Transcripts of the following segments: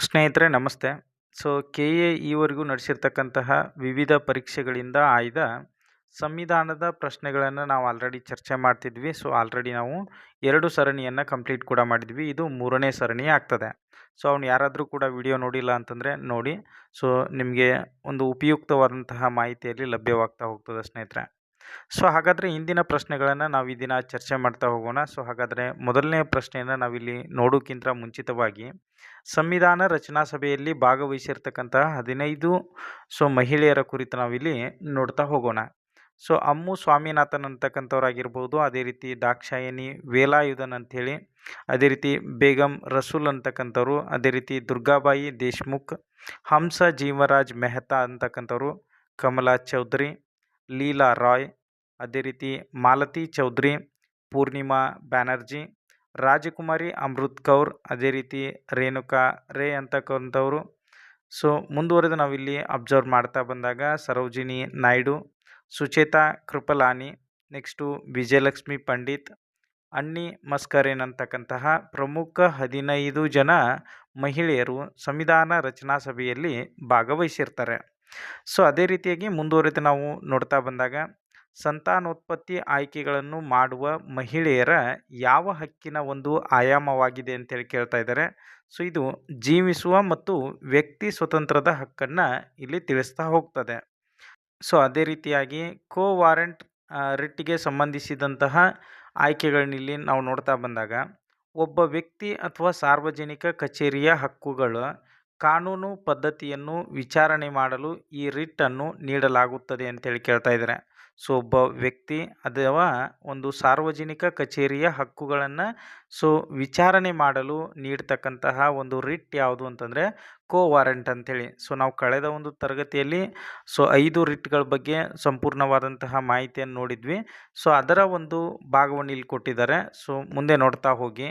ಸ್ನೇಹಿತರೆ, ನಮಸ್ತೆ. So, K A ಈವರೆಗೂ ನಡೆಸಿರ್ತಕ್ಕಂತಹ ವಿವಿಧ ಪರೀಕ್ಷೆಗಳಿಂದ ಆಯ್ದ ಸಂವಿಧಾನದ ಪ್ರಶ್ನೆಗಳನ್ನು ನಾವು ಆಲ್ರೆಡಿ ಚರ್ಚೆ ಮಾಡ್ತಿದ್ವಿ. ಸೊ ಆಲ್ರೆಡಿ ನಾವು ಎರಡು ಸರಣಿಯನ್ನು ಕಂಪ್ಲೀಟ್ ಕೂಡ ಮಾಡಿದ್ವಿ. ಇದು ಮೂರನೇ ಸರಣಿ ಆಗ್ತದೆ. ಸೊ, ಅವ್ನು ಯಾರಾದರೂ ಕೂಡ ವಿಡಿಯೋ ನೋಡಿಲ್ಲ ಅಂತಂದರೆ ನೋಡಿ. ಸೊ, ನಿಮಗೆ ಒಂದು ಉಪಯುಕ್ತವಾದಂತಹ ಮಾಹಿತಿಯಲ್ಲಿ ಲಭ್ಯವಾಗ್ತಾ ಹೋಗ್ತದೆ ಸ್ನೇಹಿತರೆ. ಸೊ ಹಾಗಾದರೆ ಇಂದಿನ ಪ್ರಶ್ನೆಗಳನ್ನು ನಾವು ಈ ದಿನ ಚರ್ಚೆ ಮಾಡ್ತಾ ಹೋಗೋಣ. ಸೊ ಹಾಗಾದರೆ ಮೊದಲನೇ ಪ್ರಶ್ನೆಯನ್ನು ನಾವಿಲ್ಲಿ ನೋಡೋಕ್ಕಿಂತ ಮುಂಚಿತವಾಗಿ, ಸಂವಿಧಾನ ರಚನಾ ಸಭೆಯಲ್ಲಿ ಭಾಗವಹಿಸಿರ್ತಕ್ಕಂತಹ ಹದಿನೈದು, ಸೊ ಮಹಿಳೆಯರ ಕುರಿತು ನಾವಿಲ್ಲಿ ನೋಡ್ತಾ ಹೋಗೋಣ. ಸೊ ಅಮ್ಮು ಸ್ವಾಮಿನಾಥನ್ ಅಂತಕ್ಕಂಥವ್ರಾಗಿರ್ಬೋದು, ಅದೇ ರೀತಿ ದಾಕ್ಷಾಯಣಿ ವೇಲಾಯುಧನ್ ಅಂಥೇಳಿ, ಅದೇ ರೀತಿ ಬೇಗಂ ರಸೂಲ್ ಅಂತಕ್ಕಂಥವ್ರು, ಅದೇ ರೀತಿ ದುರ್ಗಾಬಾಯಿ ದೇಶ್ಮುಖ್, ಹಂಸ ಜೀವರಾಜ್ ಮೆಹ್ತಾ ಅಂತಕ್ಕಂಥವ್ರು, ಕಮಲಾ ಚೌಧರಿ, ಲೀಲಾ ರಾಯ್ ಅದೇ ರೀತಿ ಮಾಲತಿ ಚೌಧರಿ, ಪೂರ್ಣಿಮಾ ಬ್ಯಾನರ್ಜಿ, ರಾಜಕುಮಾರಿ ಅಮೃತ್ ಕೌರ್, ಅದೇ ರೀತಿ ರೇಣುಕಾ ರೇ ಅಂತಕ್ಕಂಥವ್ರು ಸೊ, ಮುಂದುವರೆದು ನಾವಿಲ್ಲಿ ಅಬ್ಸರ್ವ್ ಮಾಡ್ತಾ ಬಂದಾಗ ಸರೋಜಿನಿ ನಾಯ್ಡು, ಸುಚೇತಾ ಕೃಪಲಾನಿ, ನೆಕ್ಸ್ಟು ವಿಜಯಲಕ್ಷ್ಮಿ ಪಂಡಿತ್, ಅಣ್ಣಿ ಮಸ್ಕರೇನ್ ಅಂತಕ್ಕಂತಹ ಪ್ರಮುಖ ಹದಿನೈದು ಜನ ಮಹಿಳೆಯರು ಸಂವಿಧಾನ ರಚನಾ ಸಭೆಯಲ್ಲಿ ಭಾಗವಹಿಸಿರ್ತಾರೆ. ಸೊ, ಅದೇ ರೀತಿಯಾಗಿ ಮುಂದುವರೆದು ನಾವು ನೋಡ್ತಾ ಬಂದಾಗ ಸಂತಾನೋತ್ಪತ್ತಿ ಆಯ್ಕೆಗಳನ್ನು ಮಾಡುವ ಮಹಿಳೆಯರ ಯಾವ ಹಕ್ಕಿನ ಒಂದು ಆಯಾಮವಾಗಿದೆ ಅಂತೇಳಿ ಕೇಳ್ತಾ ಇದ್ದಾರೆ. ಸೊ, ಇದು ಜೀವಿಸುವ ಮತ್ತು ವ್ಯಕ್ತಿ ಸ್ವತಂತ್ರದ ಹಕ್ಕನ್ನು ಇಲ್ಲಿ ತಿಳಿಸ್ತಾ ಹೋಗ್ತದೆ. ಸೊ, ಅದೇ ರೀತಿಯಾಗಿ ಕೋ ವಾರೆಂಟ್ ರಿಟ್ಗೆ ಸಂಬಂಧಿಸಿದಂತಹ ಆಯ್ಕೆಗಳನ್ನಿಲ್ಲಿ ನಾವು ನೋಡ್ತಾ ಬಂದಾಗ, ಒಬ್ಬ ವ್ಯಕ್ತಿ ಅಥವಾ ಸಾರ್ವಜನಿಕ ಕಚೇರಿಯ ಹಕ್ಕುಗಳು ಕಾನೂನು ಪದ್ಧತಿಯನ್ನು ವಿಚಾರಣೆ ಮಾಡಲು ಈ ರಿಟ್ಟನ್ನು ನೀಡಲಾಗುತ್ತದೆ ಅಂತೇಳಿ ಕೇಳ್ತಾ ಇದ್ದಾರೆ. ಸೊ ಒಬ್ಬ ವ್ಯಕ್ತಿ ಅಥವಾ ಒಂದು ಸಾರ್ವಜನಿಕ ಕಚೇರಿಯ ಹಕ್ಕುಗಳನ್ನು ಸೊ ವಿಚಾರಣೆ ಮಾಡಲು ನೀಡ್ತಕ್ಕಂತಹ ಒಂದು ರಿಟ್ ಯಾವುದು ಅಂತಂದರೆ ಕೋ ವಾರಂಟ್ ಅಂಥೇಳಿ ಸೊ ನಾವು ಕಳೆದ ಒಂದು ತರಗತಿಯಲ್ಲಿ ಸೊ ಐದು ರಿಟ್ಗಳ ಬಗ್ಗೆ ಸಂಪೂರ್ಣವಾದಂತಹ ಮಾಹಿತಿಯನ್ನು ನೋಡಿದ್ವಿ. ಸೊ ಅದರ ಒಂದು ಭಾಗವನ್ನು ಇಲ್ಲಿ ಕೊಟ್ಟಿದ್ದಾರೆ. ಸೊ ಮುಂದೆ ನೋಡ್ತಾ ಹೋಗಿ.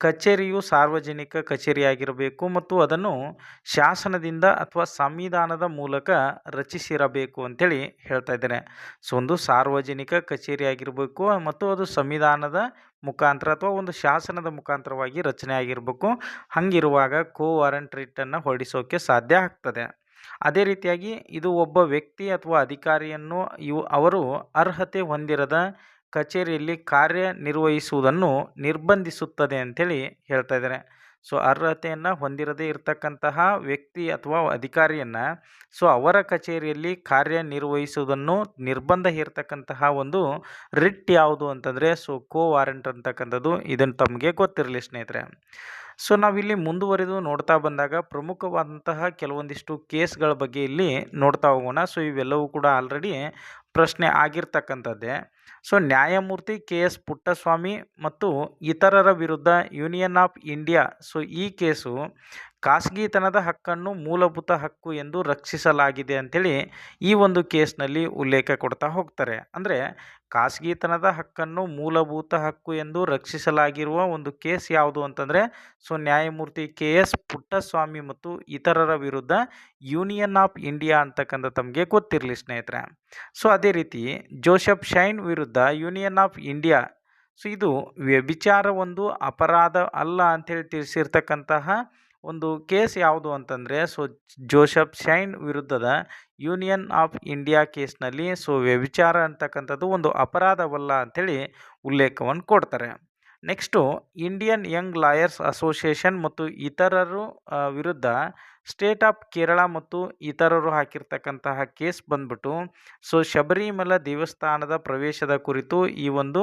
ಕಚೇರಿಯು ಸಾರ್ವಜನಿಕ ಕಚೇರಿಯಾಗಿರಬೇಕು ಮತ್ತು ಅದನ್ನು ಶಾಸನದಿಂದ ಅಥವಾ ಸಂವಿಧಾನದ ಮೂಲಕ ರಚಿಸಿರಬೇಕು ಅಂತೇಳಿ ಹೇಳ್ತಾ ಇದ್ದಾರೆ ಸೊ, ಒಂದು ಸಾರ್ವಜನಿಕ ಕಚೇರಿಯಾಗಿರಬೇಕು ಮತ್ತು ಅದು ಸಂವಿಧಾನದ ಮುಖಾಂತರ ಅಥವಾ ಒಂದು ಶಾಸನದ ಮುಖಾಂತರವಾಗಿ ರಚನೆ ಆಗಿರಬೇಕು ಹಾಗಿರುವಾಗ ಕೋ ವಾರಂಟ್ ರಿಟನ್ನು ಹೊರಡಿಸೋಕ್ಕೆ ಸಾಧ್ಯ ಆಗ್ತದೆ. ಅದೇ ರೀತಿಯಾಗಿ ಇದು ಒಬ್ಬ ವ್ಯಕ್ತಿ ಅಥವಾ ಅಧಿಕಾರಿಯನ್ನು ಇವು, ಅವರು ಅರ್ಹತೆ ಹೊಂದಿರದ ಕಚೇರಿಯಲ್ಲಿ ಕಾರ್ಯನಿರ್ವಹಿಸುವುದನ್ನು ನಿರ್ಬಂಧಿಸುತ್ತದೆ ಅಂಥೇಳಿ ಹೇಳ್ತಾ ಇದ್ದಾರೆ. ಸೊ, ಅರ್ಹತೆಯನ್ನು ಹೊಂದಿರದೇ ಇರತಕ್ಕಂತಹ ವ್ಯಕ್ತಿ ಅಥವಾ ಅಧಿಕಾರಿಯನ್ನು, ಸೊ, ಅವರ ಕಚೇರಿಯಲ್ಲಿ ಕಾರ್ಯನಿರ್ವಹಿಸುವುದನ್ನು ನಿರ್ಬಂಧ ಇರತಕ್ಕಂತಹ ಒಂದು ರಿಟ್ ಯಾವುದು ಅಂತಂದರೆ, ಸೊ ಕೋ ವಾರಂಟ್ ಅಂತಕ್ಕಂಥದ್ದು ಇದನ್ನು ತಮಗೆ ಗೊತ್ತಿರಲಿ ಸ್ನೇಹಿತರೆ. ಸೊ, ನಾವಿಲ್ಲಿ ಮುಂದುವರೆದು ನೋಡ್ತಾ ಬಂದಾಗ ಪ್ರಮುಖವಾದಂತಹ ಕೆಲವೊಂದಿಷ್ಟು ಕೇಸ್ಗಳ ಬಗ್ಗೆ ಇಲ್ಲಿ ನೋಡ್ತಾ ಹೋಗೋಣ. ಸೊ, ಇವೆಲ್ಲವೂ ಕೂಡ ಆಲ್ರೆಡಿ ಪ್ರಶ್ನೆ ಆಗಿರ್ತಕ್ಕಂಥದ್ದೇ. ಸೊ, ನ್ಯಾಯಮೂರ್ತಿ ಕೆ ಎಸ್ ಪುಟ್ಟಸ್ವಾಮಿ ಮತ್ತು ಇತರರ ವಿರುದ್ಧ ಯೂನಿಯನ್ ಆಫ್ ಇಂಡಿಯಾ, ಸೊ, ಈ ಕೇಸು ಖಾಸಗಿತನದ ಹಕ್ಕನ್ನು ಮೂಲಭೂತ ಹಕ್ಕು ಎಂದು ರಕ್ಷಿಸಲಾಗಿದೆ ಅಂಥೇಳಿ ಈ ಒಂದು ಕೇಸ್ನಲ್ಲಿ ಉಲ್ಲೇಖ ಕೊಡ್ತಾ ಹೋಗ್ತಾರೆ. ಅಂದರೆ ಖಾಸಗಿತನದ ಹಕ್ಕನ್ನು ಮೂಲಭೂತ ಹಕ್ಕು ಎಂದು ರಕ್ಷಿಸಲಾಗಿರುವ ಒಂದು ಕೇಸ್ ಯಾವುದು ಅಂತಂದರೆ, ಸೊ, ನ್ಯಾಯಮೂರ್ತಿ ಕೆ ಎಸ್ ಪುಟ್ಟಸ್ವಾಮಿ ಮತ್ತು ಇತರರ ವಿರುದ್ಧ ಯೂನಿಯನ್ ಆಫ್ ಇಂಡಿಯಾ ಅಂತಕ್ಕಂಥ ತಮಗೆ ಗೊತ್ತಿರಲಿ ಸ್ನೇಹಿತರೆ. ಸೊ, ಅದೇ ರೀತಿ Joseph Shine union of India. So, ಇದು ವ್ಯಭಿಚಾರ ಒಂದು ಅಪರಾಧ ಅಲ್ಲ ಅಂಥೇಳಿ ತಿಳಿಸಿರ್ತಕ್ಕಂತಹ ಒಂದು ಕೇಸ್ ಯಾವುದು ಅಂತಂದರೆ, ಸೊ, ಜೋಸೆಫ್ ಶೈನ್ ವಿರುದ್ಧದ ಯೂನಿಯನ್ ಆಫ್ ಇಂಡಿಯಾ ಕೇಸ್ನಲ್ಲಿ ಸೊ, ವ್ಯಭಿಚಾರ ಅಂತಕ್ಕಂಥದ್ದು ಒಂದು ಅಪರಾಧವಲ್ಲ ಅಂಥೇಳಿ ಉಲ್ಲೇಖವನ್ನು ಕೊಡ್ತಾರೆ. Next, Indian young lawyers association ಮತ್ತು ಇತರರು ವಿರುದ್ಧ ಸ್ಟೇಟ್ ಆಫ್ ಕೇರಳ ಮತ್ತು ಇತರರು ಹಾಕಿರ್ತಕ್ಕಂತಹ ಕೇಸ್ ಬಂದ್ಬಿಟ್ಟು, ಸೊ ಶಬರಿಮಲ ದೇವಸ್ಥಾನದ ಪ್ರವೇಶದ ಕುರಿತು ಈ ಒಂದು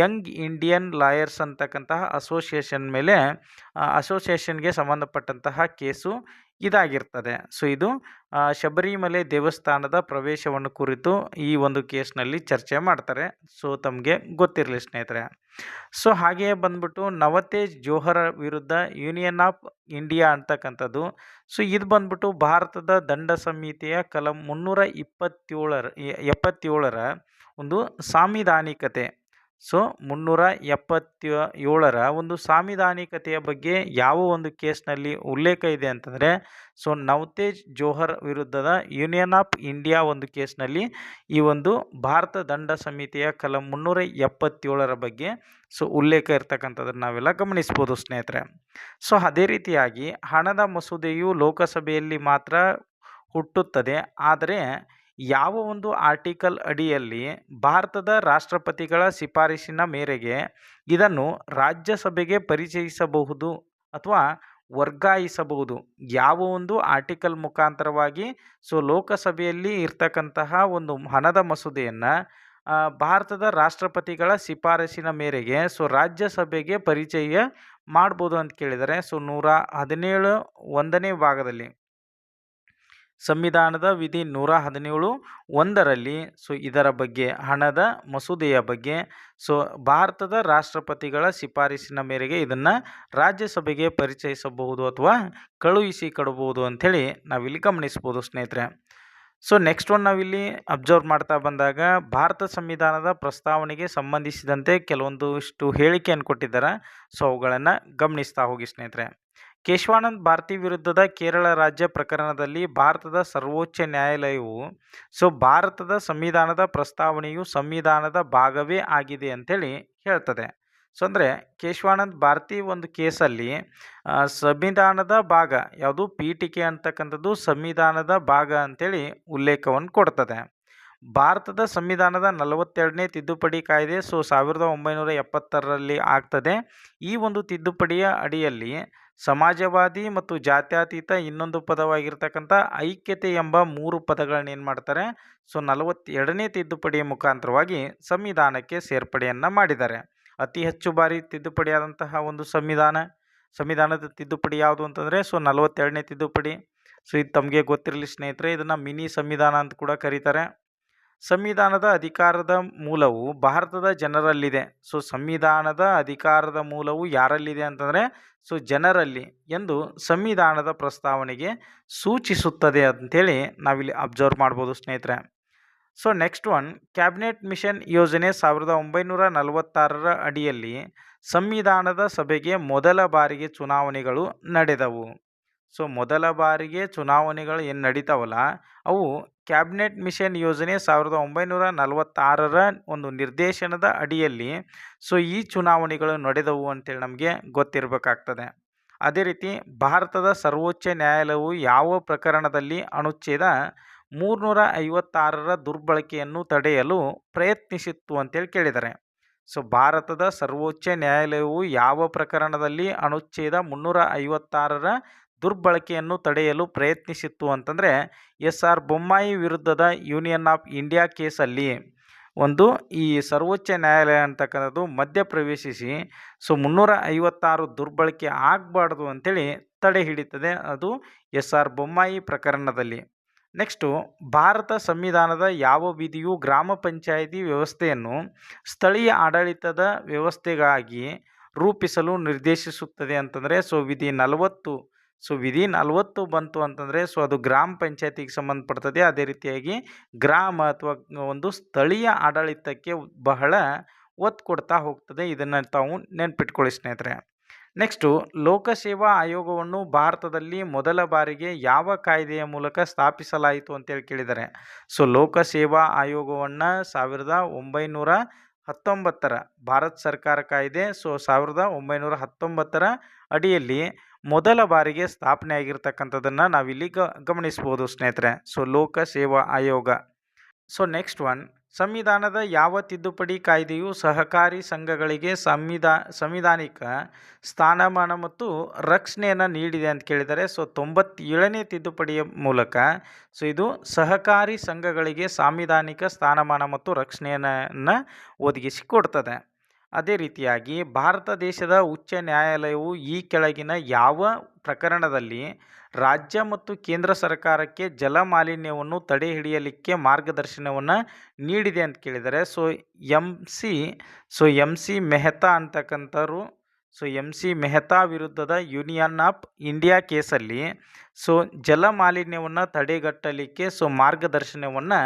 ಯಂಗ್ ಇಂಡಿಯನ್ ಲಾಯರ್ಸ್ ಅಂತಕ್ಕಂತಹ ಅಸೋಸಿಯೇಷನ್ ಮೇಲೆ ಅಸೋಸಿಯೇಷನ್ಗೆ ಸಂಬಂಧಪಟ್ಟಂತಹ ಕೇಸು ಇದಾಗಿರ್ತದೆ. ಸೊ, ಇದು ಶಬರಿಮಲೆ ದೇವಸ್ಥಾನದ ಪ್ರವೇಶವನ್ನು ಕುರಿತು ಈ ಒಂದು ಕೇಸ್ನಲ್ಲಿ ಚರ್ಚೆ ಮಾಡ್ತಾರೆ. ಸೊ, ತಮಗೆ ಗೊತ್ತಿರಲಿ ಸ್ನೇಹಿತರೆ. ಸೊ, ಹಾಗೆಯೇ ಬಂದ್ಬಿಟ್ಟು ನವತೇಜ್ ಜೋಹರ ವಿರುದ್ಧ ಯೂನಿಯನ್ ಆಫ್ ಇಂಡಿಯಾ ಅಂತಕ್ಕಂಥದ್ದು. ಸೊ, ಇದು ಬಂದ್ಬಿಟ್ಟು ಭಾರತದ ದಂಡ ಸಂಹಿತೆಯ ಕಲಂ ಮುನ್ನೂರ ಇಪ್ಪತ್ತೇಳರ, ಎಪ್ಪತ್ತೇಳರ ಒಂದು ಸಾಂವಿಧಾನಿಕತೆ. ಸೊ, ಮುನ್ನೂರ ಎಪ್ಪತ್ತ ಏಳರ ಒಂದು ಸಾಂವಿಧಾನಿಕತೆಯ ಬಗ್ಗೆ ಯಾವ ಒಂದು ಕೇಸ್ನಲ್ಲಿ ಉಲ್ಲೇಖ ಇದೆ ಅಂತಂದರೆ, ಸೊ, ನವತೇಜ್ ಜೋಹರ್ ವಿರುದ್ಧದ ಯೂನಿಯನ್ ಆಫ್ ಇಂಡಿಯಾ ಒಂದು ಕೇಸ್ನಲ್ಲಿ ಈ ಒಂದು ಭಾರತ ದಂಡ ಸಮಿತಿಯ ಕಲಂ ಮುನ್ನೂರ ಎಪ್ಪತ್ತೇಳರ ಬಗ್ಗೆ, ಸೊ, ಉಲ್ಲೇಖ ಇರ್ತಕ್ಕಂಥದ್ದನ್ನು ನಾವೆಲ್ಲ ಗಮನಿಸ್ಬೋದು ಸ್ನೇಹಿತರೆ. ಸೊ, ಅದೇ ರೀತಿಯಾಗಿ ಹಣದ ಮಸೂದೆಯು ಲೋಕಸಭೆಯಲ್ಲಿ ಮಾತ್ರ ಹುಟ್ಟುತ್ತದೆ. ಆದರೆ ಯಾವ ಒಂದು ಆರ್ಟಿಕಲ್ ಅಡಿಯಲ್ಲಿ ಭಾರತದ ರಾಷ್ಟ್ರಪತಿಗಳ ಶಿಫಾರಸಿನ ಮೇರೆಗೆ ಇದನ್ನು ರಾಜ್ಯಸಭೆಗೆ ಪರಿಚಯಿಸಬಹುದು ಅಥವಾ ವರ್ಗಾಯಿಸಬಹುದು? ಯಾವ ಒಂದು ಆರ್ಟಿಕಲ್ ಮುಖಾಂತರವಾಗಿ? ಸೊ, ಲೋಕಸಭೆಯಲ್ಲಿ ಇರ್ತಕ್ಕಂತಹ ಒಂದು ಹಣದ ಮಸೂದೆಯನ್ನು ಭಾರತದ ರಾಷ್ಟ್ರಪತಿಗಳ ಶಿಫಾರಸಿನ ಮೇರೆಗೆ, ಸೊ, ರಾಜ್ಯಸಭೆಗೆ ಪರಿಚಯ ಮಾಡ್ಬೋದು ಅಂತ ಕೇಳಿದರೆ, ಸೊ, ನೂರ ಹದಿನೇಳು ಒಂದನೇ ಭಾಗದಲ್ಲಿ. ಸಂವಿಧಾನದ ವಿಧಿ ನೂರ ಹದಿನೇಳು ಒಂದರಲ್ಲಿ, ಸೊ ಇದರ ಬಗ್ಗೆ, ಹಣದ ಮಸೂದೆಯ ಬಗ್ಗೆ, ಸೊ ಭಾರತದ ರಾಷ್ಟ್ರಪತಿಗಳ ಶಿಫಾರಸಿನ ಮೇರೆಗೆ ಇದನ್ನು ರಾಜ್ಯಸಭೆಗೆ ಪರಿಚಯಿಸಬಹುದು ಅಥವಾ ಕಳುಹಿಸಿ ಕೊಡಬಹುದು ಅಂಥೇಳಿ ನಾವಿಲ್ಲಿ ಗಮನಿಸ್ಬೋದು ಸ್ನೇಹಿತರೆ. ಸೊ ನೆಕ್ಸ್ಟ್ ಒನ್ ನಾವಿಲ್ಲಿ ಅಬ್ಸರ್ವ್ ಮಾಡ್ತಾ ಬಂದಾಗ, ಭಾರತ ಸಂವಿಧಾನದ ಪ್ರಸ್ತಾವನೆಗೆ ಸಂಬಂಧಿಸಿದಂತೆ ಕೆಲವೊಂದು ಇಷ್ಟು ಹೇಳಿಕೆಯನ್ನು ಕೊಟ್ಟಿದ್ದಾರೆ. ಸೊ ಅವುಗಳನ್ನು ಗಮನಿಸ್ತಾ ಹೋಗಿ ಸ್ನೇಹಿತರೆ. ಕೇಶವಾನಂದ್ ಭಾರತಿ ವಿರುದ್ಧದ ಕೇರಳ ರಾಜ್ಯ ಪ್ರಕರಣದಲ್ಲಿ ಭಾರತದ ಸರ್ವೋಚ್ಚ ನ್ಯಾಯಾಲಯವು, ಸೊ ಭಾರತದ ಸಂವಿಧಾನದ ಪ್ರಸ್ತಾವನೆಯು ಸಂವಿಧಾನದ ಭಾಗವೇ ಆಗಿದೆ ಅಂತೇಳಿ ಹೇಳ್ತದೆ. ಸೊ ಅಂದರೆ ಕೇಶವಾನಂದ್ ಭಾರತಿ ಒಂದು ಕೇಸಲ್ಲಿ ಸಂವಿಧಾನದ ಭಾಗ, ಯಾವುದು ಪೀಠಿಕೆ ಅಂತಕ್ಕಂಥದ್ದು ಸಂವಿಧಾನದ ಭಾಗ ಅಂತೇಳಿ ಉಲ್ಲೇಖವನ್ನು ಕೊಡ್ತದೆ. ಭಾರತದ ಸಂವಿಧಾನದ ನಲವತ್ತೆರಡನೇ ತಿದ್ದುಪಡಿ ಕಾಯ್ದೆ, ಸೊ ಸಾವಿರದ ಒಂಬೈನೂರ ಎಪ್ಪತ್ತರಲ್ಲಿ ಆಗ್ತದೆ. ಈ ಒಂದು ತಿದ್ದುಪಡಿಯ ಅಡಿಯಲ್ಲಿ ಸಮಾಜವಾದಿ ಮತ್ತು ಜಾತ್ಯತೀತ ಇನ್ನೊಂದು ಪದವಾಗಿರ್ತಕ್ಕಂಥ ಐಕ್ಯತೆ ಎಂಬ ಮೂರು ಪದಗಳನ್ನ ಏನು ಮಾಡ್ತಾರೆ? ಸೊ, ನಲವತ್ತೆರಡನೇ ತಿದ್ದುಪಡಿಯ ಮುಖಾಂತರವಾಗಿ ಸಂವಿಧಾನಕ್ಕೆ ಸೇರ್ಪಡೆಯನ್ನು ಮಾಡಿದ್ದಾರೆ. ಅತಿ ಹೆಚ್ಚು ಬಾರಿ ತಿದ್ದುಪಡಿಯಾದಂತಹ ಒಂದು ಸಂವಿಧಾನ, ಸಂವಿಧಾನದ ತಿದ್ದುಪಡಿ ಯಾವುದು ಅಂತಂದರೆ, ಸೊ, ನಲವತ್ತೆರಡನೇ ತಿದ್ದುಪಡಿ. ಸೊ, ಇದು ತಮಗೆ ಗೊತ್ತಿರಲಿ ಸ್ನೇಹಿತರೆ, ಇದನ್ನು ಮಿನಿ ಸಂವಿಧಾನ ಅಂತ ಕೂಡ ಕರೀತಾರೆ. ಸಂವಿಧಾನದ ಅಧಿಕಾರದ ಮೂಲವು ಭಾರತದ ಜನರಲ್ಲಿದೆ. ಸೊ ಸಂವಿಧಾನದ ಅಧಿಕಾರದ ಮೂಲವು ಯಾರಲ್ಲಿದೆ ಅಂತಂದರೆ ಸೊ ಜನರಲ್ಲಿ ಎಂದು ಸಂವಿಧಾನದ ಪ್ರಸ್ತಾವನೆಗೆ ಸೂಚಿಸುತ್ತದೆ ಅಂಥೇಳಿ ನಾವಿಲ್ಲಿ ಅಬ್ಸರ್ವ್ ಮಾಡ್ಬೋದು ಸ್ನೇಹಿತರೆ. So next one cabinet mission ಯೋಜನೆ ಸಾವಿರದ ಒಂಬೈನೂರ ನಲವತ್ತಾರರ ಅಡಿಯಲ್ಲಿ ಸಂವಿಧಾನದ ಸಭೆಗೆ ಮೊದಲ ಬಾರಿಗೆ ಚುನಾವಣೆಗಳು ನಡೆದವು. ಸೊ ಮೊದಲ ಬಾರಿಗೆ ಚುನಾವಣೆಗಳು ಏನು ನಡೀತಾವಲ್ಲ, ಅವು ಕ್ಯಾಬಿನೆಟ್ ಮಿಷನ್ ಯೋಜನೆ ಸಾವಿರದ ಒಂಬೈನೂರ ನಲವತ್ತಾರರ ಒಂದು ನಿರ್ದೇಶನದ ಅಡಿಯಲ್ಲಿ ಸೊ ಈ ಚುನಾವಣೆಗಳು ನಡೆದವು ಅಂತೇಳಿ ನಮಗೆ ಗೊತ್ತಿರಬೇಕಾಗ್ತದೆ. ಅದೇ ರೀತಿ ಭಾರತದ ಸರ್ವೋಚ್ಚ ನ್ಯಾಯಾಲಯವು ಯಾವ ಪ್ರಕರಣದಲ್ಲಿ ಅನುಚ್ಛೇದ ಮೂರುನೂರ ಐವತ್ತಾರರ ದುರ್ಬಳಕೆಯನ್ನು ತಡೆಯಲು ಪ್ರಯತ್ನಿಸಿತ್ತು ಅಂತೇಳಿ ಕೇಳಿದ್ದಾರೆ ಸೊ ಭಾರತದ ಸರ್ವೋಚ್ಚ ನ್ಯಾಯಾಲಯವು ಯಾವ ಪ್ರಕರಣದಲ್ಲಿ ಅನುಚ್ಛೇದ ಮುನ್ನೂರ ಐವತ್ತಾರರ ದುರ್ಬಳಕೆಯನ್ನು ತಡೆಯಲು ಪ್ರಯತ್ನಿಸಿತ್ತು ಅಂತಂದರೆ ಎಸ್ ಆರ್ ಬೊಮ್ಮಾಯಿ ವಿರುದ್ಧದ ಯೂನಿಯನ್ ಆಫ್ ಇಂಡಿಯಾ ಕೇಸಲ್ಲಿ. ಒಂದು, ಈ ಸರ್ವೋಚ್ಚ ನ್ಯಾಯಾಲಯ ಅಂತಕ್ಕಂಥದ್ದು ಮಧ್ಯಪ್ರವೇಶಿಸಿ ಸೊ ಮುನ್ನೂರ ಐವತ್ತಾರು ದುರ್ಬಳಕೆ ಆಗಬಾರ್ದು ಅಂಥೇಳಿ ತಡೆ ಹಿಡಿತದೆ ಅದು ಎಸ್ ಆರ್ ಬೊಮ್ಮಾಯಿ ಪ್ರಕರಣದಲ್ಲಿ. ನೆಕ್ಸ್ಟು, ಭಾರತ ಸಂವಿಧಾನದ ಯಾವ ವಿಧಿಯು ಗ್ರಾಮ ಪಂಚಾಯಿತಿ ವ್ಯವಸ್ಥೆಯನ್ನು ಸ್ಥಳೀಯ ಆಡಳಿತದ ವ್ಯವಸ್ಥೆಗಾಗಿ ರೂಪಿಸಲು ನಿರ್ದೇಶಿಸುತ್ತದೆ ಅಂತಂದರೆ, ಸೊ ವಿಧಿ ನಲವತ್ತು ಸೊ ವಿಧಿ ನಲವತ್ತು ಬಂತು ಅಂತಂದರೆ, ಸೊ ಅದು ಗ್ರಾಮ ಪಂಚಾಯತಿಗೆ ಸಂಬಂಧಪಡ್ತದೆ. ಅದೇ ರೀತಿಯಾಗಿ ಗ್ರಾಮ ಅಥವಾ ಒಂದು ಸ್ಥಳೀಯ ಆಡಳಿತಕ್ಕೆ ಬಹಳ ಒತ್ತು ಕೊಡ್ತಾ ಹೋಗ್ತದೆ. ಇದನ್ನು ತಾವು ನೆನ್ಪಿಟ್ಕೊಳ್ಳಿ ಸ್ನೇಹಿತರೆ. ನೆಕ್ಸ್ಟು, ಲೋಕಸೇವಾ ಆಯೋಗವನ್ನು ಭಾರತದಲ್ಲಿ ಮೊದಲ ಬಾರಿಗೆ ಯಾವ ಕಾಯ್ದೆಯ ಮೂಲಕ ಸ್ಥಾಪಿಸಲಾಯಿತು ಅಂತೇಳಿ ಕೇಳಿದ್ದಾರೆ ಸೊ ಲೋಕಸೇವಾ ಆಯೋಗವನ್ನು ಸಾವಿರದ ಒಂಬೈನೂರ ಹತ್ತೊಂಬತ್ತರ, ಭಾರತ ಸರ್ಕಾರ ಕಾಯ್ದೆ, ಸೊ ಸಾವಿರದ ಒಂಬೈನೂರ ಹತ್ತೊಂಬತ್ತರ ಅಡಿಯಲ್ಲಿ ಮೊದಲ ಬಾರಿಗೆ ಸ್ಥಾಪನೆ ಆಗಿರ್ತಕ್ಕಂಥದ್ದನ್ನು ನಾವಿಲ್ಲಿ ಗ, ಗಮನಿಸ್ಬೋದು ಸ್ನೇಹಿತರೆ. ಸೊ ಲೋಕ ಸೇವಾ ಆಯೋಗ. ಸೊ ನೆಕ್ಸ್ಟ್ ಒನ್ ಸಂವಿಧಾನದ ಯಾವ ತಿದ್ದುಪಡಿ ಕಾಯ್ದೆಯು ಸಹಕಾರಿ ಸಂಘಗಳಿಗೆ ಸಂವಿಧಾ, ಸಂವಿಧಾನಿಕ ಸ್ಥಾನಮಾನ ಮತ್ತು ರಕ್ಷಣೆಯನ್ನು ನೀಡಿದೆ ಅಂತ ಕೇಳಿದರೆ ಸೊ ತೊಂಬತ್ತೇಳನೇ ತಿದ್ದುಪಡಿಯ ಮೂಲಕ ಸೊ ಇದು ಸಹಕಾರಿ ಸಂಘಗಳಿಗೆ ಸಾಂವಿಧಾನಿಕ ಸ್ಥಾನಮಾನ ಮತ್ತು ರಕ್ಷಣೆಯನ್ನು ಒದಗಿಸಿಕೊಡ್ತದೆ ಅದೇ ರೀತಿಯಾಗಿ ಭಾರತ ದೇಶದ ಉಚ್ಚ ನ್ಯಾಯಾಲಯವು ಈ ಕೆಳಗಿನ ಯಾವ ಪ್ರಕರಣದಲ್ಲಿ ರಾಜ್ಯ ಮತ್ತು ಕೇಂದ್ರ ಸರ್ಕಾರಕ್ಕೆ ಜಲ ಮಾಲಿನ್ಯವನ್ನು ತಡೆ ಹಿಡಿಯಲಿಕ್ಕೆ ಮಾರ್ಗದರ್ಶನವನ್ನು ನೀಡಿದೆ ಅಂತ ಕೇಳಿದರೆ, so M C, so M C Mehta ಅಂತಕ್ಕಂಥವ್ರು, so M C Mehta ವಿರುದ್ಧದ ಯೂನಿಯನ್ ಆಫ್ ಇಂಡಿಯಾ ಕೇಸಲ್ಲಿ, ಸೊ ಜಲ ಮಾಲಿನ್ಯವನ್ನು ತಡೆಗಟ್ಟಲಿಕ್ಕೆ, ಸೊ ಮಾರ್ಗದರ್ಶನವನ್ನು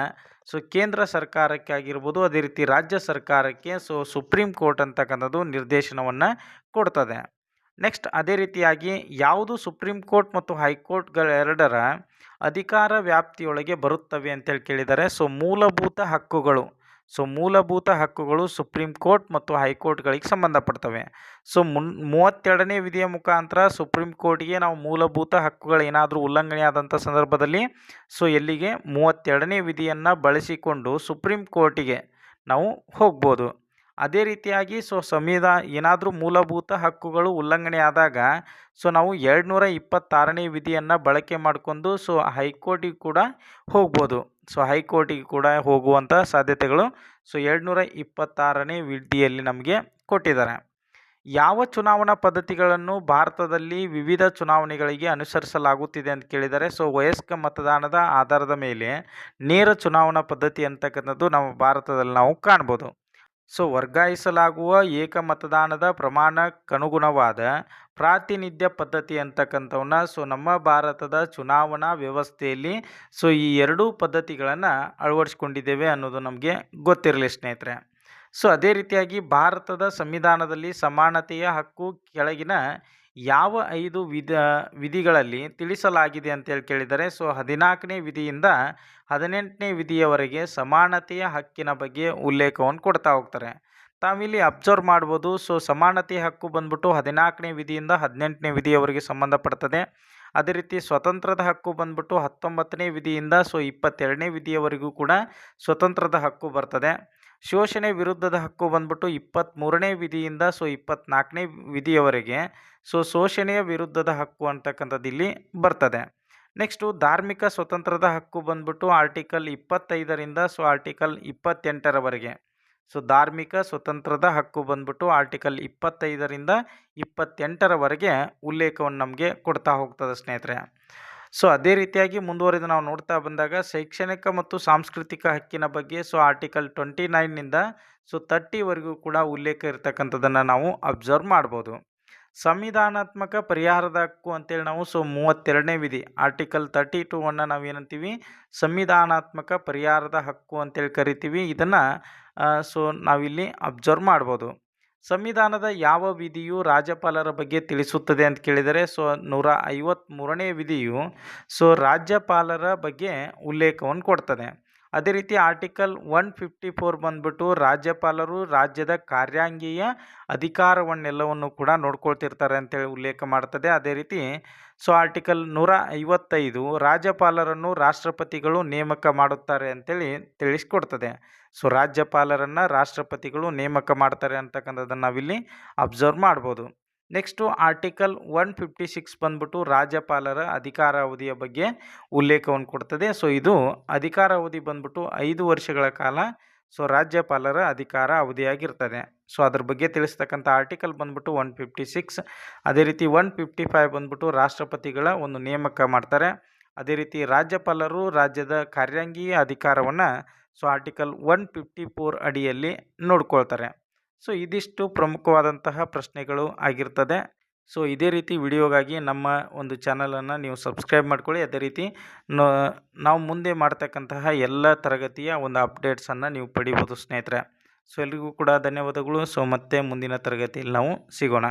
ಸೊ, ಕೇಂದ್ರ ಸರ್ಕಾರಕ್ಕೆ ಆಗಿರ್ಬೋದು, ಅದೇ ರೀತಿ ರಾಜ್ಯ ಸರ್ಕಾರಕ್ಕೆ, ಸೊ, ಸುಪ್ರೀಂ ಕೋರ್ಟ್ ಅಂತಕ್ಕಂಥದ್ದು ನಿರ್ದೇಶನವನ್ನು ಕೊಡ್ತದೆ. ನೆಕ್ಸ್ಟ್, ಅದೇ ರೀತಿಯಾಗಿ ಯಾವುದು ಸುಪ್ರೀಂ ಕೋರ್ಟ್ ಮತ್ತು ಹೈಕೋರ್ಟ್ಗಳೆರಡರ ಅಧಿಕಾರ ವ್ಯಾಪ್ತಿಯೊಳಗೆ ಬರುತ್ತವೆ ಅಂತೇಳಿ ಕೇಳಿದ್ದಾರೆ ಸೊ, ಮೂಲಭೂತ ಹಕ್ಕುಗಳು. ಸೊ ಮೂಲಭೂತ ಹಕ್ಕುಗಳು ಸುಪ್ರೀಂ ಕೋರ್ಟ್ ಮತ್ತು ಹೈಕೋರ್ಟ್ಗಳಿಗೆ ಸಂಬಂಧಪಡ್ತವೆ. ಸೊ ಮುನ್, ಮೂವತ್ತೆರಡನೇ ವಿಧಿಯ ಮುಖಾಂತರ ಸುಪ್ರೀಂ ಕೋರ್ಟ್ಗೆ ನಾವು ಮೂಲಭೂತ ಹಕ್ಕುಗಳು ಏನಾದರೂ ಉಲ್ಲಂಘನೆ ಆದಂಥ ಸಂದರ್ಭದಲ್ಲಿ, ಸೊ ಎಲ್ಲಿಗೆ? ಮೂವತ್ತೆರಡನೇ ವಿಧಿಯನ್ನು ಬಳಸಿಕೊಂಡು ಸುಪ್ರೀಂ ಕೋರ್ಟಿಗೆ ನಾವು ಹೋಗ್ಬೋದು. ಅದೇ ರೀತಿಯಾಗಿ ಸೊ ಸಂವಿಧಾ ಏನಾದರೂ ಮೂಲಭೂತ ಹಕ್ಕುಗಳು ಉಲ್ಲಂಘನೆ ಆದಾಗ ಸೊ ನಾವು ಎರಡುನೂರ ಇಪ್ಪತ್ತಾರನೇ ವಿಧಿಯನ್ನು ಬಳಕೆ ಮಾಡಿಕೊಂಡು ಸೊ ಹೈಕೋರ್ಟಿಗೆ ಕೂಡ ಹೋಗ್ಬೋದು. ಸೊ ಹೈಕೋರ್ಟಿಗೆ ಕೂಡ ಹೋಗುವಂಥ ಸಾಧ್ಯತೆಗಳು ಸೊ ಎರಡುನೂರ ಇಪ್ಪತ್ತಾರನೇ ವಿಧಿಯಲ್ಲಿ ನಮಗೆ ಕೊಟ್ಟಿದ್ದಾರೆ. ಯಾವ ಚುನಾವಣಾ ಪದ್ಧತಿಗಳನ್ನು ಭಾರತದಲ್ಲಿ ವಿವಿಧ ಚುನಾವಣೆಗಳಿಗೆ ಅನುಸರಿಸಲಾಗುತ್ತಿದೆ ಅಂತ ಕೇಳಿದರೆ ಸೊ ವಯಸ್ಕ ಮತದಾನದ ಆಧಾರದ ಮೇಲೆ ನೇರ ಚುನಾವಣಾ ಪದ್ಧತಿ ಅಂತಕ್ಕಂಥದ್ದು ನಮ್ಮ ಭಾರತದಲ್ಲಿ ನಾವು ಕಾಣ್ಬೋದು. ಸೊ ವರ್ಗಾಯಿಸಲಾಗುವ ಏಕ ಮತದಾನದ ಪ್ರಮಾಣಕ್ಕನುಗುಣವಾದ ಪ್ರಾತಿನಿಧ್ಯ ಪದ್ಧತಿ ಅಂತಕ್ಕಂಥವನ್ನ ಸೊ ನಮ್ಮ ಭಾರತದ ಚುನಾವಣಾ ವ್ಯವಸ್ಥೆಯಲ್ಲಿ ಸೊ ಈ ಎರಡೂ ಪದ್ಧತಿಗಳನ್ನು ಅಳವಡಿಸ್ಕೊಂಡಿದ್ದೇವೆ ಅನ್ನೋದು ನಮಗೆ ಗೊತ್ತಿರಲಿ ಸ್ನೇಹಿತರೆ. ಸೊ ಅದೇ ರೀತಿಯಾಗಿ ಭಾರತದ ಸಂವಿಧಾನದಲ್ಲಿ ಸಮಾನತೆಯ ಹಕ್ಕು ಕೆಳಗಿನ ಯಾವ ಐದು ವಿಧ, ವಿಧಿಗಳಲ್ಲಿ ತಿಳಿಸಲಾಗಿದೆ ಅಂತೇಳಿ ಕೇಳಿದರೆ, ಸೊ ಹದಿನಾಲ್ಕನೇ ವಿಧಿಯಿಂದ ಹದಿನೆಂಟನೇ ವಿಧಿಯವರೆಗೆ ಸಮಾನತೆಯ ಹಕ್ಕಿನ ಬಗ್ಗೆ ಉಲ್ಲೇಖವನ್ನು ಕೊಡ್ತಾ ಹೋಗ್ತಾರೆ. ತಾವಿಲ್ಲಿ ಅಬ್ಸರ್ವ್ ಮಾಡ್ಬೋದು. ಸೊ ಸಮಾನತೆಯ ಹಕ್ಕು ಬಂದ್ಬಿಟ್ಟು ಹದಿನಾಲ್ಕನೇ ವಿಧಿಯಿಂದ ಹದಿನೆಂಟನೇ ವಿಧಿಯವರೆಗೆ ಸಂಬಂಧಪಡ್ತದೆ. ಅದೇ ರೀತಿ ಸ್ವತಂತ್ರದ ಹಕ್ಕು ಬಂದ್ಬಿಟ್ಟು ಹತ್ತೊಂಬತ್ತನೇ ವಿಧಿಯಿಂದ, ಸೊ ಇಪ್ಪತ್ತೆರಡನೇ ವಿಧಿಯವರೆಗೂ ಕೂಡ ಸ್ವತಂತ್ರದ ಹಕ್ಕು ಬರ್ತದೆ. ಶೋಷಣೆ ವಿರುದ್ಧದ ಹಕ್ಕು ಬಂದ್ಬಿಟ್ಟು ಇಪ್ಪತ್ತ್ಮೂರನೇ ವಿಧಿಯಿಂದ, ಸೊ ಇಪ್ಪತ್ತ್ನಾಲ್ಕನೇ ವಿಧಿಯವರೆಗೆ, ಸೊ ಶೋಷಣೆಯ ವಿರುದ್ಧದ ಹಕ್ಕು ಅಂತಕ್ಕಂಥದ್ದು ಇಲ್ಲಿ ಬರ್ತದೆ. ನೆಕ್ಸ್ಟು, ಧಾರ್ಮಿಕ ಸ್ವತಂತ್ರದ ಹಕ್ಕು ಬಂದ್ಬಿಟ್ಟು ಆರ್ಟಿಕಲ್ ಇಪ್ಪತ್ತೈದರಿಂದ, ಸೊ ಆರ್ಟಿಕಲ್ ಇಪ್ಪತ್ತೆಂಟರವರೆಗೆ. ಸೊ ಧಾರ್ಮಿಕ ಸ್ವತಂತ್ರದ ಹಕ್ಕು ಬಂದ್ಬಿಟ್ಟು ಆರ್ಟಿಕಲ್ ಇಪ್ಪತ್ತೈದರಿಂದ ಇಪ್ಪತ್ತೆಂಟರವರೆಗೆ ಉಲ್ಲೇಖವನ್ನು ನಮಗೆ ಕೊಡ್ತಾ ಹೋಗ್ತದೆ ಸ್ನೇಹಿತರೆ. ಸೊ, ಅದೇ ರೀತಿಯಾಗಿ ಮುಂದುವರೆದು ನಾವು ನೋಡ್ತಾ ಬಂದಾಗ ಶೈಕ್ಷಣಿಕ ಮತ್ತು ಸಾಂಸ್ಕೃತಿಕ ಹಕ್ಕಿನ ಬಗ್ಗೆ ಸೊ, ಆರ್ಟಿಕಲ್ ಟ್ವೆಂಟಿ ನೈನ್ನಿಂದ ಸೊ, ತರ್ಟಿವರೆಗೂ ಕೂಡ ಉಲ್ಲೇಖ ಇರತಕ್ಕಂಥದ್ದನ್ನು ನಾವು ಅಬ್ಸರ್ವ್ ಮಾಡ್ಬೋದು. ಸಂವಿಧಾನಾತ್ಮಕ ಪರಿಹಾರದ ಹಕ್ಕು ಅಂತೇಳಿ ನಾವು ಸೊ, ಮೂವತ್ತೆರಡನೇ ವಿಧಿ ಆರ್ಟಿಕಲ್ ತರ್ಟಿ ಅನ್ನು ನಾವು ಏನಂತೀವಿ, ಸಂವಿಧಾನಾತ್ಮಕ ಪರಿಹಾರದ ಹಕ್ಕು ಅಂತೇಳಿ ಕರಿತೀವಿ. ಇದನ್ನು ಸೊ, ನಾವಿಲ್ಲಿ ಅಬ್ಸರ್ವ್ ಮಾಡ್ಬೋದು. ಸಂವಿಧಾನದ ಯಾವ ವಿಧಿಯು ರಾಜ್ಯಪಾಲರ ಬಗ್ಗೆ ತಿಳಿಸುತ್ತದೆ ಅಂತ ಕೇಳಿದರೆ, ಸೊ ನೂರ ಐವತ್ತ್ಮೂರನೇ ವಿಧಿಯು, ಸೊ ರಾಜ್ಯಪಾಲರ ಬಗ್ಗೆ ಉಲ್ಲೇಖವನ್ನು ಕೊಡ್ತದೆ. ಅದೇ ರೀತಿ ಆರ್ಟಿಕಲ್ ಒನ್ ಫಿಫ್ಟಿ ಫೋರ್ ಬಂದ್ಬಿಟ್ಟು ರಾಜ್ಯಪಾಲರು ರಾಜ್ಯದ ಕಾರ್ಯಾಂಗೀಯ ಅಧಿಕಾರವನ್ನೆಲ್ಲವನ್ನು ಕೂಡ ನೋಡ್ಕೊಳ್ತಿರ್ತಾರೆ ಅಂತೇಳಿ ಉಲ್ಲೇಖ ಮಾಡ್ತದೆ. ಅದೇ ರೀತಿ, ಸೊ ಆರ್ಟಿಕಲ್ ನೂರ ಐವತ್ತೈದು ರಾಜ್ಯಪಾಲರನ್ನು ರಾಷ್ಟ್ರಪತಿಗಳು ನೇಮಕ ಮಾಡುತ್ತಾರೆ ಅಂತೇಳಿ ತಿಳಿಸ್ಕೊಡ್ತದೆ. ಸೊ ರಾಜ್ಯಪಾಲರನ್ನು ರಾಷ್ಟ್ರಪತಿಗಳು ನೇಮಕ ಮಾಡ್ತಾರೆ ಅಂತಕ್ಕಂಥದ್ದನ್ನು ನಾವಿಲ್ಲಿ ಅಬ್ಸರ್ವ್ ಮಾಡ್ಬೋದು. Next article one fifty six ಬಂದ್ಬಿಟ್ಟು ರಾಜ್ಯಪಾಲರ ಅಧಿಕಾರಾವಧಿಯ ಬಗ್ಗೆ ಉಲ್ಲೇಖವನ್ನು ಕೊಡ್ತದೆ. ಸೊ ಇದು ಅಧಿಕಾರಾವಧಿ ಬಂದ್ಬಿಟ್ಟು ಐದು ವರ್ಷಗಳ ಕಾಲ ಸೊ ರಾಜ್ಯಪಾಲರ ಅಧಿಕಾರ ಅವಧಿಯಾಗಿರ್ತದೆ. ಸೊ ಅದ್ರ ಬಗ್ಗೆ ತಿಳಿಸ್ತಕ್ಕಂಥ ಆರ್ಟಿಕಲ್ ಬಂದ್ಬಿಟ್ಟು ಒನ್ ಫಿಫ್ಟಿ ಸಿಕ್ಸ್. ಅದೇ ರೀತಿ ಒನ್ ಫಿಫ್ಟಿ ಫೈವ್ ಬಂದ್ಬಿಟ್ಟು ರಾಷ್ಟ್ರಪತಿಗಳ ಒಂದು ನೇಮಕ ಮಾಡ್ತಾರೆ. ಅದೇ ರೀತಿ ರಾಜ್ಯಪಾಲರು ರಾಜ್ಯದ ಕಾರ್ಯಾಂಗೀಯ ಅಧಿಕಾರವನ್ನು so article one fifty four ಅಡಿಯಲ್ಲಿ ನೋಡ್ಕೊಳ್ತಾರೆ. ಸೊ ಇದಿಷ್ಟು ಪ್ರಮುಖವಾದಂತಹ ಪ್ರಶ್ನೆಗಳು ಆಗಿರ್ತದೆ. ಸೊ ಇದೇ ರೀತಿ ವಿಡಿಯೋಗಾಗಿ ನಮ್ಮ ಒಂದು ಚಾನಲನ್ನು ನೀವು ಸಬ್ಸ್ಕ್ರೈಬ್ ಮಾಡ್ಕೊಳ್ಳಿ. ಅದೇ ರೀತಿ ನಾವು ಮುಂದೆ ಮಾಡ್ತಕ್ಕಂತಹ ಎಲ್ಲ ತರಗತಿಯ ಒಂದು ಅಪ್ಡೇಟ್ಸನ್ನು ನೀವು ಪಡಿಬೋದು ಸ್ನೇಹಿತರೆ. ಸೊ ಎಲ್ರಿಗೂ ಕೂಡ ಧನ್ಯವಾದಗಳು. ಸೊ ಮತ್ತೆ ಮುಂದಿನ ತರಗತಿಯಲ್ಲಿ ನಾವು ಸಿಗೋಣ.